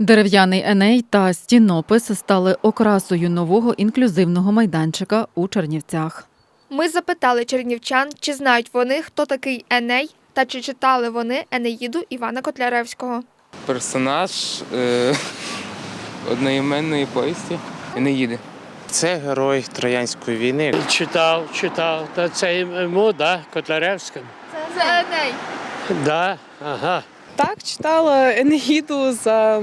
Дерев'яний еней та стінопис стали окрасою нового інклюзивного майданчика у Чернівцях. Ми запитали чернівчан, чи знають вони, хто такий Еней, та чи читали вони Енеїду Івана Котляревського. персонаж е, одноіменної повісті Енеїди. Це герой Троянської війни. Читав, читав. Та це йому, да, Котляревським. Це Еней. Да, ага. Так, читала Енеїду за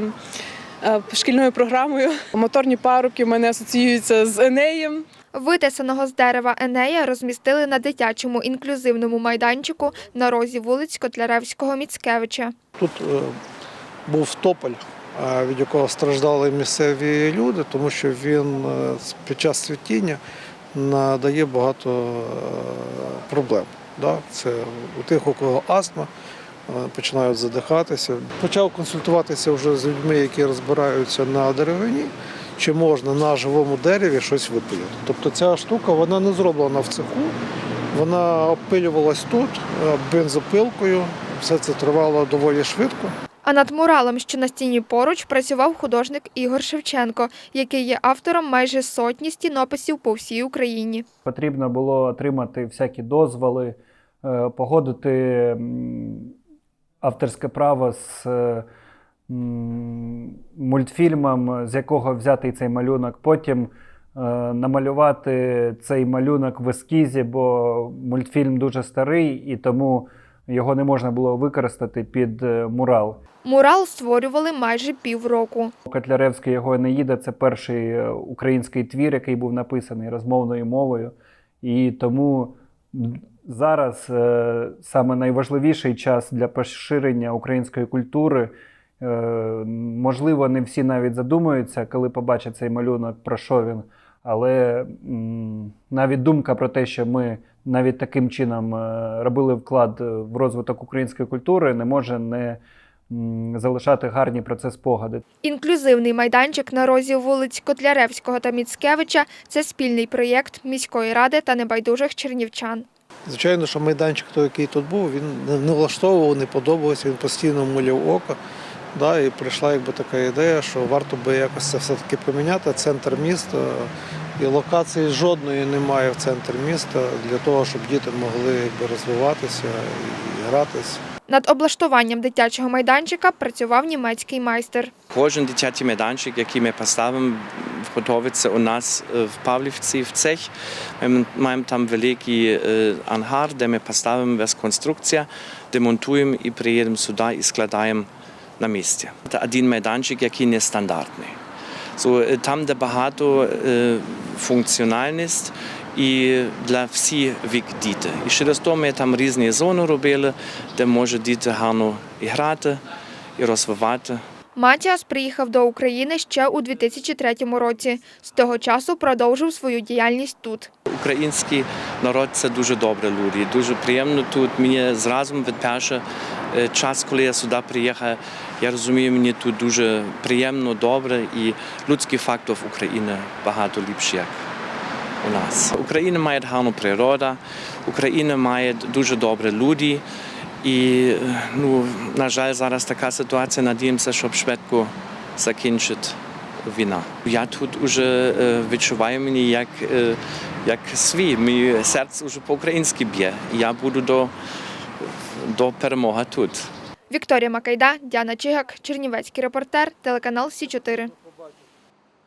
е, шкільною програмою. Моторні паруки в мене асоціюються з Енеєм. Витисаного з дерева Енея розмістили на дитячому інклюзивному майданчику на розі вулиць Котляревського Міцкевича. Тут е, був тополь, е, від якого страждали місцеві люди, тому що він під час цвітіння надає багато проблем. Це у тих, у кого астма, починають задихатися. Почав консультуватися вже з людьми, які розбираються на деревині, чи можна на живому дереві щось випилити. Тобто ця штука вона не зроблена в цеху, вона обпилювалась тут е, бензопилкою. Все це тривало доволі швидко. А над муралом, що на стіні поруч, працював художник Ігор Шевченко, який є автором майже сотні стінописів по всій Україні. Потрібно було отримати всякі дозволи, е, погодити авторське право з е, мультфільмом, з якого взятий цей малюнок. Потім е, намалювати цей малюнок в ескізі, бо мультфільм дуже старий і тому його не можна було використати під е, мурал. Мурал створювали майже півроку. Котляревський його Енеїда це перший український твір, який був написаний розмовною мовою. І тому зараз е, саме найважливіший час для поширення української культури. Е, можливо, не всі навіть задумуються, коли побачать цей малюнок, про що він. Але м, навіть думка про те, що ми навіть таким чином е, робили вклад в розвиток української культури, не може не залишати гарні про це спогади. Інклюзивний майданчик на розі вулиць Котляревського та Міцкевича це спільний проєкт міської ради та небайдужих чернівчан. Звичайно, що майданчик, той, який тут був, він не- влаштовував, не подобався, він постійно муляв око. Да, і прийшла якби така ідея, що варто би якось це все-таки поміняти. Центр міста і локації жодної немає в центрі міста для того, щоб діти могли якби, розвиватися і гратися. Над облаштуванням дитячого майданчика працював німецький майстер. Кожен дитячий майданчик, який ми поставимо, готується у нас в Павлівці в цех. Ми маємо там великий ангар, де ми поставимо весь конструкція, демонтуємо і приїдемо сюди і складаємо на місці. Це один майданчик, який нестандартний. So, там, де багато функціональність і для всіх вік діти. І через то ми там різні зони робили, де може діти гарно і грати, і розвивати. Матіас приїхав до України ще у 2003 році. З того часу продовжив свою діяльність тут. Український народ це дуже добре люди. Дуже приємно тут. Мені зразу від першого е, час, коли я сюди приїхав, я розумію, мені тут дуже приємно, добре і людський фактор в Україні багато ліпший, як у нас. Україна має гарну природу, Україна має дуже добрі люди. І ну, на жаль, зараз така ситуація. Надіємося, щоб швидко закінчить війна. Я тут вже е, відчуваю мені як, е, як свій. Моє серце вже по-українськи б'є. Я буду до, до перемоги тут. Вікторія Макайда, Діана Чигак, Чернівецький репортер, телеканал Сі 4